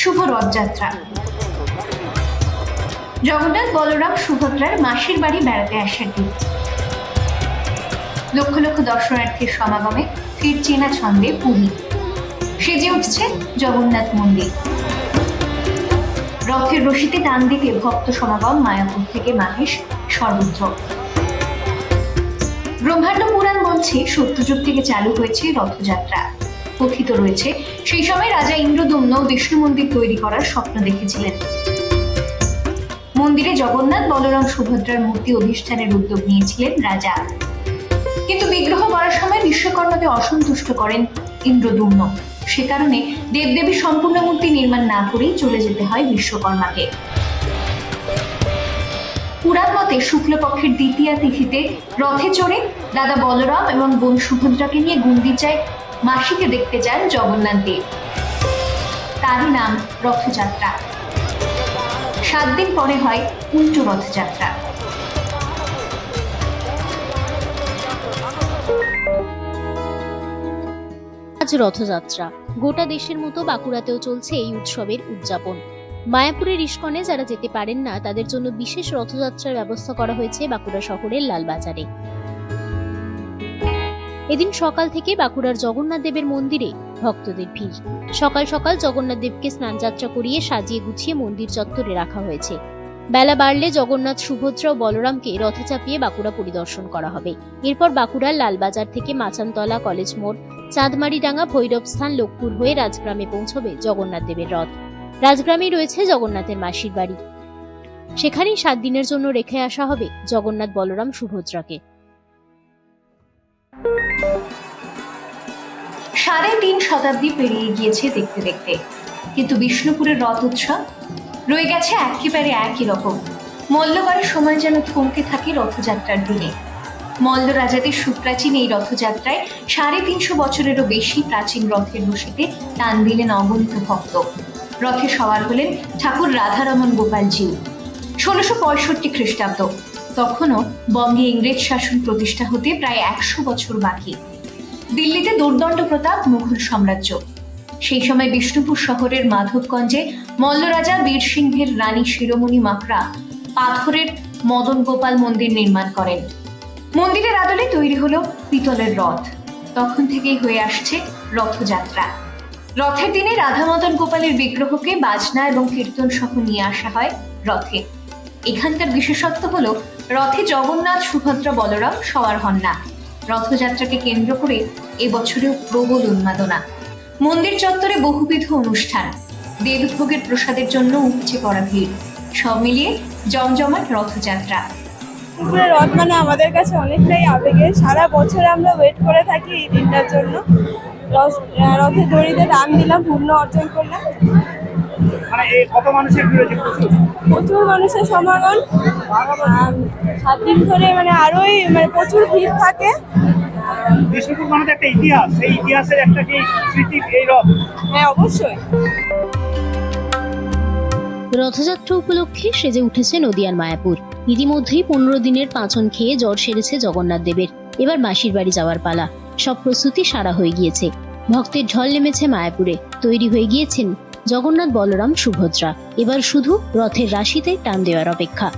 শুভ রথযাত্রা। জগন্নাথ বলরাম সুভদ্রার মাসির বাড়ি বেড়াতে আসার দিন লক্ষ লক্ষ দর্শনার্থীর সমাগমে ফির চেনা ছন্দে পুরী। সেজে উঠছে জগন্নাথ মন্দির। রথের রশিতে টান দিতে ভক্ত সমাগম মায়াপুর থেকে মাহেশ সর্বত্র। ব্রহ্মাণ্ড পুরাণ বলছে সত্যযুগ থেকে চালু হয়েছে রথযাত্রা। কথিত রয়েছে। সেই সময় রাজা ইন্দ্রদম্ন বিষ্ণু মন্দির তৈরি করার স্বপ্ন দেখেছিলেন। মন্দিরে জগন্নাথ বলরাম সুভদ্রার মূর্তি অধিষ্ঠানের উদ্যোগ নিয়েছিলেন রাজা। কিন্তু বিগ্রহ করার সময় বিশ্বকর্মাকে অসন্তুষ্ট করেন ইন্দ্রদুম্ন। সে কারণে দেবদেবী সম্পূর্ণ মূর্তি নির্মাণ না করেই চলে যেতে হয় বিশ্বকর্মাকে। পুরাণ মতে শুক্লপক্ষের দ্বিতীয়া তিথিতে রথে চড়ে দাদা বলরাম এবং বোন সুভদ্রাকে নিয়ে গুন্ডিচায় মাসিকে দেখতে যান জগন্নাথ দেব। তারই নাম রথযাত্রা। সাত দিন পরে হয় উল্টো রথযাত্রা। আজ রথযাত্রা। গোটা দেশের মতো বাঁকুড়াতেও চলছে এই উৎসবের উদযাপন। মায়াপুরের ইস্কনে যারা যেতে পারেন না, তাদের জন্য বিশেষ রথযাত্রার ব্যবস্থা করা হয়েছে বাঁকুড়া শহরের লালবাজারে। এদিন সকাল থেকে বাঁকুড়ার জগন্নাথ দেবের মন্দিরে ভক্তদের ভিড়। সকাল সকাল জগন্নাথ দেবকে স্নানযাত্রা করিয়ে সাজিয়ে গুছিয়ে মন্দির চত্বরে রাখা হয়েছে। বেলা বাড়লে জগন্নাথ, সুভদ্রা ও বলরামকে রথে চাপিয়ে বাঁকুড়া পরিদর্শন করা হবে। এরপর বাঁকুড়ার লালবাজার থেকে মাচানতলা কলেজ মোড়, চাঁদমারিডাঙ্গা ভৈরবস্থান লোকপুর হয়ে রাজগ্রামে পৌঁছবে জগন্নাথ দেবের রথ। রাজগ্রামেই রয়েছে জগন্নাথের মাসির বাড়ি। সেখানেই সাত দিনের জন্য রেখে আসা হবে জগন্নাথ, বলরাম, সুভদ্রাকে। সাড়ে তিন শতাব্দী পেরিয়ে গিয়েছে দেখতে দেখতে। কিন্তু বিষ্ণুপুরের রথ উৎসব রয়ে গেছে একেবারে একই রকম। মল্লবারের সময় যেন থমকে থাকে রথযাত্রার দিনে। মল্ল রাজাদের সুপ্রাচীন এই রথযাত্রায় সাড়ে তিনশো বছরেরও বেশি প্রাচীন রথের রশিতে টান দিলেন অগণিত ভক্ত। রথে সওয়ার হলেন ঠাকুর রাধারমন গোপালজিউ ষোলোশো পঁয়ষট্টি খ্রিস্টাব্দ। তখনও বঙ্গে ইংরেজ শাসন প্রতিষ্ঠা হতে প্রায় একশো বছর বাকি। দিল্লিতে দুর্দণ্ড প্রতাপ, মুঘল সাম্রাজ্য। সেই সময় বিষ্ণুপুর শহরের মাধবগঞ্জে মল্লরাজা বীর সিংহের রানী শিরোমণি মাকড়া পাথরের মদন গোপাল মন্দির নির্মাণ করেন। মন্দিরের আদলে তৈরি হলো পিতলের রথ। তখন থেকেই হয়ে আসছে রথযাত্রা। রথের দিনে রাধা মদন গোপালের বিগ্রহকে বাজনা এবং কীর্তন সহ নিয়ে আসা হয় রথে। এখানকার বিশেষত্ব হলো, রথে জগন্নাথ, সুভদ্রা, বলরাম সওয়ার হন না। রথযাত্রাকে কেন্দ্র করে এবছরেও প্রবল উন্মাদনা। মন্দির চত্বরে বহুবিধ অনুষ্ঠান, দেবভোগের প্রসাদের জন্য উপচে পড়া ভিড়। সব মিলিয়ে জমজমাট রথযাত্রা। রথ মানে আমাদের কাছে অনেকটাই আবেগের সারা বছর আমরা ওয়েট করে থাকি এই দিনটার জন্য। রথের দড়িতে দান দিলাম পূর্ণ অর্জন করলাম। মানে এই কত মানুষের ভিড় হয়েছে? প্রচুর। মানুষের সমাগম। সাত দিন ধরে মানে আরোই মানে প্রচুর ভিড় থাকে। বিষ্ণুপুর মানে একটা ইতিহাস। সেই ইতিহাসের একটা কি স্মৃতি এই রথ? হ্যাঁ অবশ্যই। রথযাত্রা উপলক্ষে সেজে উঠেছে নদিয়ার মায়াপুর। ইতিমধ্যেই পনেরো দিনের পাঁচন খেয়ে জ্বর সেরেছে জগন্নাথ দেবের। এবার মাসির বাড়ি যাওয়ার পালা। সব প্রস্তুতি সারা হয়ে গিয়েছে। ভক্তের ঢল নেমেছে মায়াপুরে। তৈরি হয়ে গিয়েছেন জগন্নাথ বলরাম সুভদ্রা। এবার শুধু রথের রাশিতে টান দেওয়ার অপেক্ষা।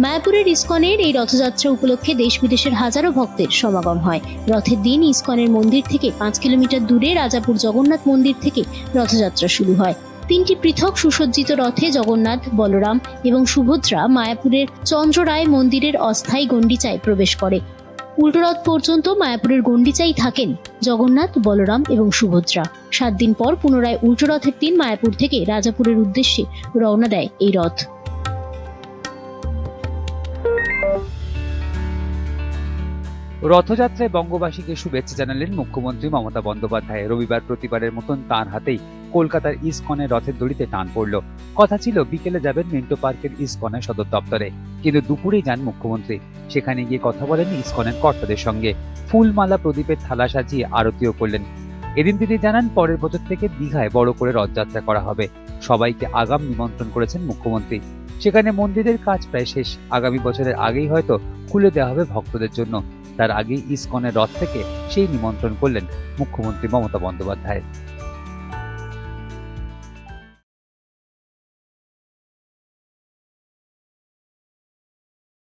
মায়াপুরের ইস্কনের এই রথযাত্রা উপলক্ষে দেশ বিদেশের হাজারো ভক্তের সমাগম হয়। রথের দিন ইস্কনের মন্দির থেকে পাঁচ কিলোমিটার দূরে রাজাপুর জগন্নাথ মন্দির থেকে রথযাত্রা শুরু হয়। তিনটি পৃথক সুসজ্জিত রথে জগন্নাথ, বলরাম এবং সুভদ্রা মায়াপুরের চন্দ্ররায় মন্দিরের অস্থায়ী গণ্ডিচায় প্রবেশ করে। উল্টোরথ পর্যন্ত মায়াপুরের গণ্ডিচাই থাকেন জগন্নাথ, বলরাম এবং সুভদ্রা। সাত দিন পর পুনরায় উল্টোরথের দিন মায়াপুর থেকে রাজাপুরের উদ্দেশ্যে রওনা দেয় এই রথ। রথযাত্রায় বঙ্গবাসীকে শুভেচ্ছা জানালেন মুখ্যমন্ত্রী মমতা বন্দ্যোপাধ্যায়। রবিবার প্রতিবারের মতন তাঁর হাতেই কলকাতার ইসকনের রথের দড়িতে টান পড়ল। কথা ছিল, বিকেলে যাবেন মিন্টো পার্কের ইসকনের সদর দপ্তরে। কিন্তু দুপুরেই যান মুখ্যমন্ত্রী। সেখানে গিয়ে কথা বলেন ইসকনের কর্তাদের সঙ্গে। ফুলমালা প্রদীপের থালা সাজিয়ে আরতিও করলেন। এদিন তিনি জানান, পরের বছর থেকে দীঘায় বড় করে রথযাত্রা করা হবে। সবাইকে আগাম নিমন্ত্রণ করেছেন মুখ্যমন্ত্রী। সেখানে মন্দিরের কাজ প্রায় শেষ। আগামী বছরের আগেই হয়তো খুলে দেওয়া হবে ভক্তদের জন্য। তার আগেই ইসকনের রথ থেকে সেই নিমন্ত্রণ করলেন মুখ্যমন্ত্রী মমতা বন্দ্যোপাধ্যায়।